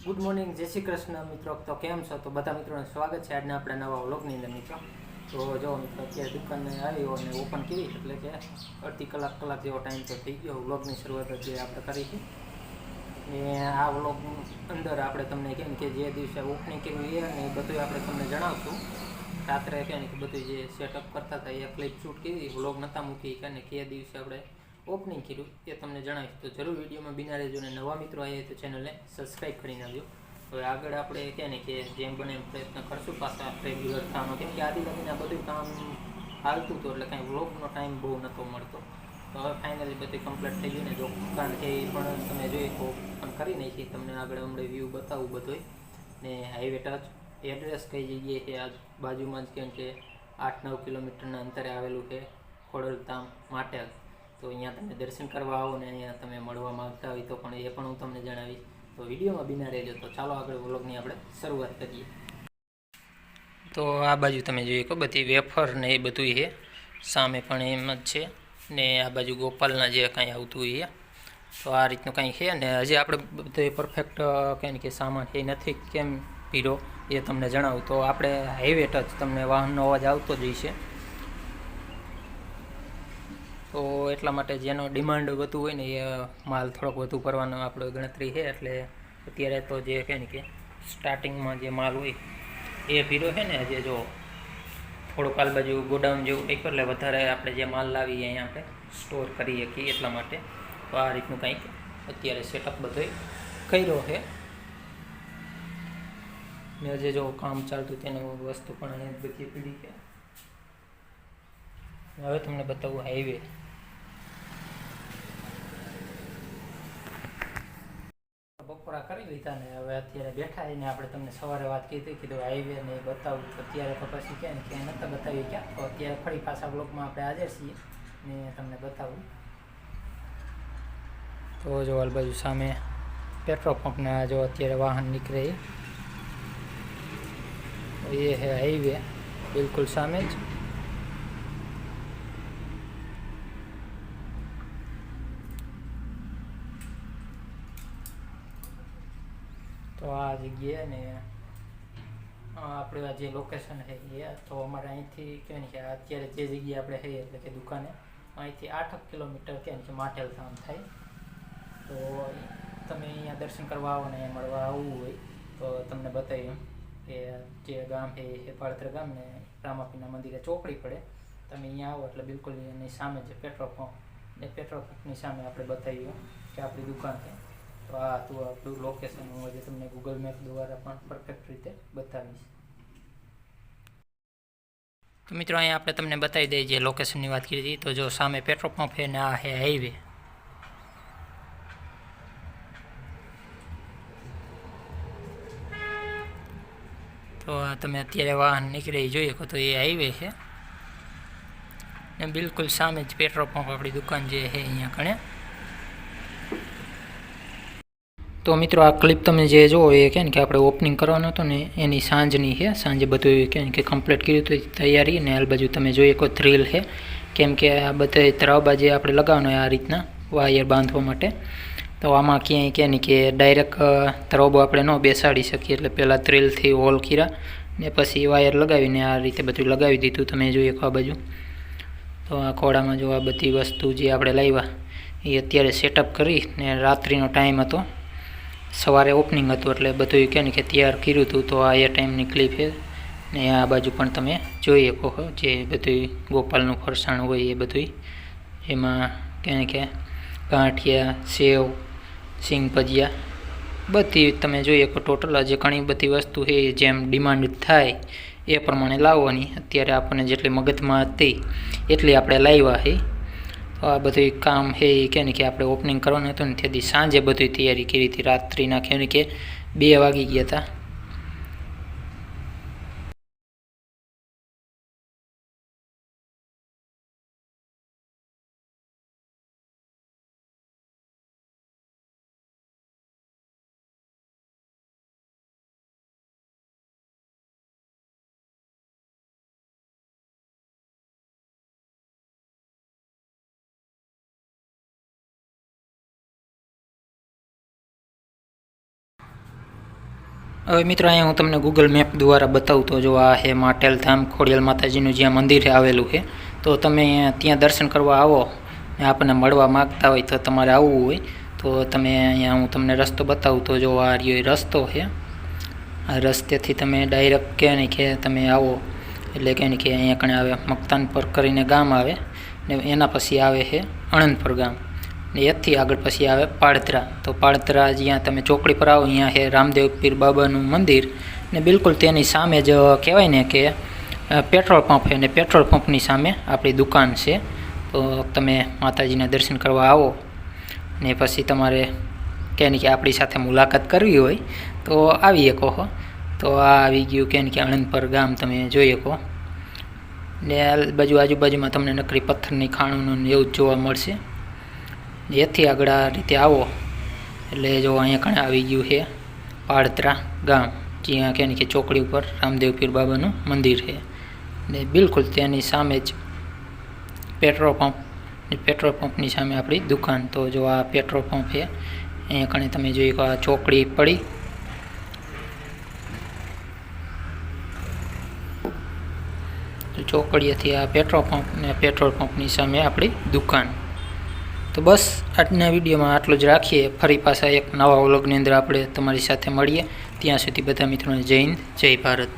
Good morning જય શ્રી કૃષ્ણ મિત્રો. તો કેમ છો? તો બધા મિત્રોને સ્વાગત છે આજના આપણા નવા વ્લોગની અંદર મિત્રો. તો જો મિત્રો, અત્યારે દુકાને આવ્યો અને ઓપન કરી, એટલે કે અડધી કલાક કલાક જેવો ટાઈમ તો થઈ ગયો વ્લોગની શરૂઆત જે આપણે કરી હતી ને આ વ્લોગ અંદર આપણે તમને કેમ કે જે દિવસે ઓપનિંગ કર્યું એ અને બધું આપણે તમને જણાવશું. રાત્રે કે કે બધું જે સેટઅપ કરતા હતા એ ક્લિપ શૂટ કરી, વ્લોગ નહોતા મૂકી કે દિવસે આપણે ઓપનિંગ કર્યું એ તમને જણાવીશ. તો જરૂર વિડીયોમાં બિના રહેજો અને નવા મિત્રો આવ્યા તો ચેનલને સબસ્ક્રાઈબ કરી નાખજો. હવે આગળ આપણે કહે ને કે જેમ બને એમ પ્રયત્ન કરશું પાછા રેગ્યુલર થવાનો. કેમ કે આદિ લગીને બધું કામ હાલતું હતું એટલે કાંઈ વ્લોગનો ટાઈમ બહુ નહોતો મળતો. તો હવે ફાઇનલી બધું કમ્પ્લીટ થઈ ગયું ને જો કારણ કે એ પણ તમે જોઈએ તો પણ કરી નાખી તમને આગળ હમણાં વ્યૂ બતાવું બધોય. ને હાઈવે ટચ એડ્રેસ કઈ જગ્યાએ છે? આ બાજુમાં જ કેમ કે આઠ નવ કિલોમીટરના અંતરે આવેલું છે ખોડલધામ, માટેલ. તો અહીંયા તમે દર્શન કરવા આવો ને અહીંયા તમે મળવા માગતા હોય તો પણ એ પણ હું તમને જણાવીશ. તો વિડીયોમાં બિના રહેજો. તો ચાલો આગળ વ્લોગની આપણે શરૂઆત કરીએ. તો આ બાજુ તમે જોઈએ કહો બધી વેફર ને એ બધું છે. સામે પણ એમ જ છે ને આ બાજુ ગોપાલના જે કાંઈ આવતું હોય તો આ રીતનું કંઈ છે ને હજી આપણે બધું પરફેક્ટ કંઈ કે સામાન એ નથી કેમ પીરો એ તમને જણાવું. તો આપણે હાઈવે ટચ તમને વાહનનો અવાજ આવતો જ હોય છે. તો એટલા માટે જેનો ડિમાન્ડ વધુ હોય ને એ માલ થોડોક વધુ કરવાનો આપણો ગણતરી છે, એટલે અત્યારે તો જે કહે ને કે સ્ટાર્ટિંગમાં જે માલ હોય એ ભીરો છે ને, જે જો થોડુંક આલ બાજુ ગોડાઉન જેવું કંઈક એટલે વધારે આપણે જે માલ લાવીએ અહીંયા આપણે સ્ટોર કરી શકીએ એટલા માટે. તો આ રીતનું કંઈક અત્યારે સેટઅપ બધો કર્યો છે. ને જે જો કામ ચાલતું તેનું વસ્તુ પણ અહીંયા બધી પીડી છે. હવે તમને બતાવું હાઈવે બપોરા કરી લીધા ને હવે અત્યારે બેઠા એને આપણે તમને સવારે વાત કીધી કીધું હાઈવે ને એ બતાવું. તો અત્યારે તો પછી ક્યાં ને ક્યાં નહોતા બતાવી ક્યાં. તો અત્યારે ફરી પાછા બ્લોકમાં આપણે હાજર છીએ ને તમને બતાવું. તો જો હાલ સામે પેટ્રોલ પંપના જો અત્યારે વાહન નીકળે એ હે હાઈવે બિલકુલ સામે જ. તો આ જગ્યાએ ને આપણે આ જે લોકેશન છે એ, તો અમારે અહીંથી કહેવાય ને કે અત્યારે જે જગ્યાએ આપણે છે એટલે કે દુકાને, અહીંથી આઠ કિલોમીટર કે છે માટેલ ધામ થાય. તો તમે અહીંયા દર્શન કરવા આવો ને મળવા આવવું હોય, તો તમને બતાવ્યું કે જે ગામ છે એ પાળતર ગામ ને રામાપીના મંદિરે ચોકડી પડે. તમે અહીંયા આવો એટલે બિલકુલ એની સામે જે પેટ્રોલ પંપ એ પેટ્રોલ પંપની સામે આપણે બતાવ્યું કે આપણી દુકાન છે. તો આ હતું આપણું લોકેશન હું આજે તમને ગૂગલ મેપ દ્વારા પણ પરફેક્ટ રીતે બતાવીશ તો મિત્રો, અહીંયા આપણે તમને બતાવી દઈએ જે લોકેશનની વાત કરી હતી. તો જો સામે પેટ્રોલ પંપ છે ને આ છે હાઈવે તો તમે અત્યારે વાહન નીકળે જોઈ શકો તો એ હાઈવે છે. ને બિલકુલ સામે જ પેટ્રોલ પંપ આપણી દુકાન જે છે અહીંયા કણે તો મિત્રો, આ ક્લિપ તમે જે જુઓ એ કહે ને કે આપણે ઓપનિંગ કરવાનું હતું ને, એની સાંજની છે. સાંજે બધું કહે ને કે કમ્પ્લીટ કર્યું હતું તૈયારી ને આ બાજુ તમે જોઈએ કોઈ થ્રીલ છે. કેમ કે આ બધા તરાવબા જે આપણે લગાવવાનો આ રીતના વાયર બાંધવા માટે, તો આમાં ક્યાંય કહે ને કે ડાયરેક્ટ ત્રાવબો આપણે ન બેસાડી શકીએ. એટલે પહેલાં થ્રીલથી હોલ કર્યા ને પછી વાયર લગાવીને આ રીતે બધું લગાવી દીધું. તમે જોઈએ આ બાજુ. તો આ ખોડામાં જો આ બધી વસ્તુ જે આપણે લાવ્યા, એ અત્યારે સેટઅપ કરી ને રાત્રિનો ટાઈમ હતો. સવારે ઓપનિંગ હતું એટલે બધું કે ને કે તૈયાર કર્યું હતું તો આ એ ટાઈમની ક્લિપ છે. ને આ બાજુ પણ તમે જોઈ શકો જે બધું ગોપાલનું ફરસાણ હોય એ બધું એમાં કે કે ગાંઠિયા, સેવ, સિંગ ભજીયા બધી તમે જોઈ શકો ટોટલ જે ઘણી બધી વસ્તુ છે જેમ ડિમાન્ડ થાય એ પ્રમાણે લાવવાની. અત્યારે આપણને જેટલી મગજમાં હતી એટલી આપણે લાવ્યા છે. આ બધું કામ છે એ કે ને કે આપણે ઓપનિંગ કરવાનું હતું ને તેથી સાંજે બધી તૈયારી કરી હતી, રાત્રિના કે ને કે બે વાગી ગયા હતા. હવે મિત્રો, અહીંયા હું તમને ગૂગલ મેપ દ્વારા બતાવું તો જો આ હે માટેલ ધામ ખોડિયાલ માતાજીનું જ્યાં મંદિર આવેલું છે, તો તમે ત્યાં દર્શન કરવા આવો ને આપણને મળવા માગતા હોય તો તમારે આવવું હોય તો તમે અહીંયા હું તમને રસ્તો બતાવું તો જો આ રહ્યો રસ્તો છે. આ રસ્તેથી તમે ડાયરેક્ટ કહે ને કે તમે આવો, એટલે કે ને કે અહીંયા કણે આવે મકતાનપર કરીને ગામ આવે ને એના પછી આવે છે અણંદપર ગામ. ને એથી આગળ પછી આવે પાળતરા. તો પાળતરા જ્યાં તમે ચોકડી પર આવો અહીંયા છે રામદેવ પીર બાબાનું મંદિર ને બિલકુલ તેની સામે જ કહેવાય ને કે પેટ્રોલ પંપ છે ને પેટ્રોલ પંપની સામે આપણી દુકાન છે. તો તમે માતાજીના દર્શન કરવા આવો ને પછી તમારે કહે કે આપણી સાથે મુલાકાત કરવી હોય તો આવી શકો હો. તો આ આવી ગયું કે કે આણંદપર ગામ તમે જોઈ શકો. ને બાજુ આજુબાજુમાં તમને નકરી પથ્થરની ખાણોનું એવું જ જોવા મળશે. એથી આગળ આ રીતે આવો. એટલે જો અહીંયા કણે આવી ગયું છે, પાળત્રા ગામ, જ્યાં કે કે ચોકડી ઉપર રામદેવ પીર બાબાનું મંદિર છે. ને બિલકુલ તેની સામે જ પેટ્રોલ પંપ પેટ્રોલ પંપની સામે આપણી દુકાન. તો જો આ પેટ્રોલ પંપ છે, અહીંયા કણે તમે જોઈ આ ચોકડી પડી. ચોકડીએથી આ પેટ્રોલ પંપ ને પેટ્રોલ પંપની સામે આપણી દુકાન. તો બસ, આજના વિડીયોમાં આટલું જ રાખીએ. ફરી પાછા એક નવા વ્લોગની અંદર આપણે તમારી સાથે મળીએ. ત્યાં સુધી બધા મિત્રોને જય હિન્દ, જય ભારત.